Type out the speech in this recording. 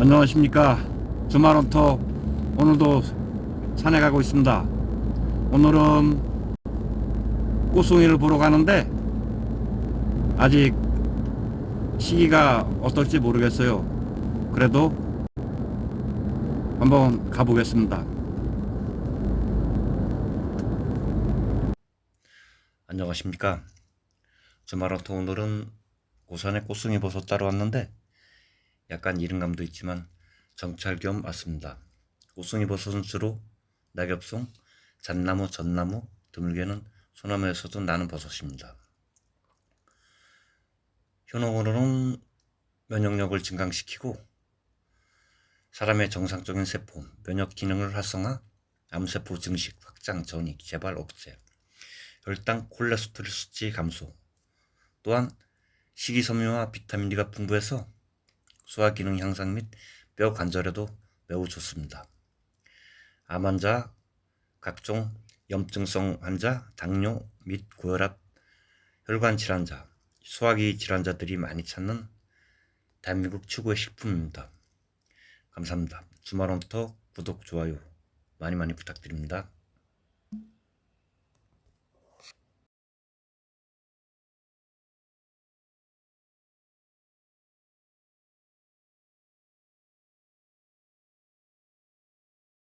안녕하십니까. 주말 온터 오늘도 산에 가고 있습니다. 오늘은 꽃송이를 보러 가는데 아직 시기가 어떨지 모르겠어요. 그래도 한번 가보겠습니다. 안녕하십니까. 주말 온터 오늘은 고산에 꽃송이 버섯 따러 왔는데 약간 이른감도 있지만 정찰 겸 왔습니다. 꽃송이 버섯은 주로 낙엽송, 잣나무, 전나무, 드물게는 소나무에서도 나는 버섯입니다. 효능으로는 면역력을 증강시키고 사람의 정상적인 세포, 면역 기능을 활성화, 암세포 증식, 확장, 전이, 재발 억제, 혈당, 콜레스테롤 수치 감소, 또한 식이섬유와 비타민 D가 풍부해서 소화 기능 향상 및 뼈 관절에도 매우 좋습니다. 암 환자, 각종 염증성 환자, 당뇨 및 고혈압, 혈관 질환자, 소화기 질환자들이 많이 찾는 대한민국 최고의 식품입니다. 감사합니다. 주말원부터 구독, 좋아요 많이 많이 부탁드립니다.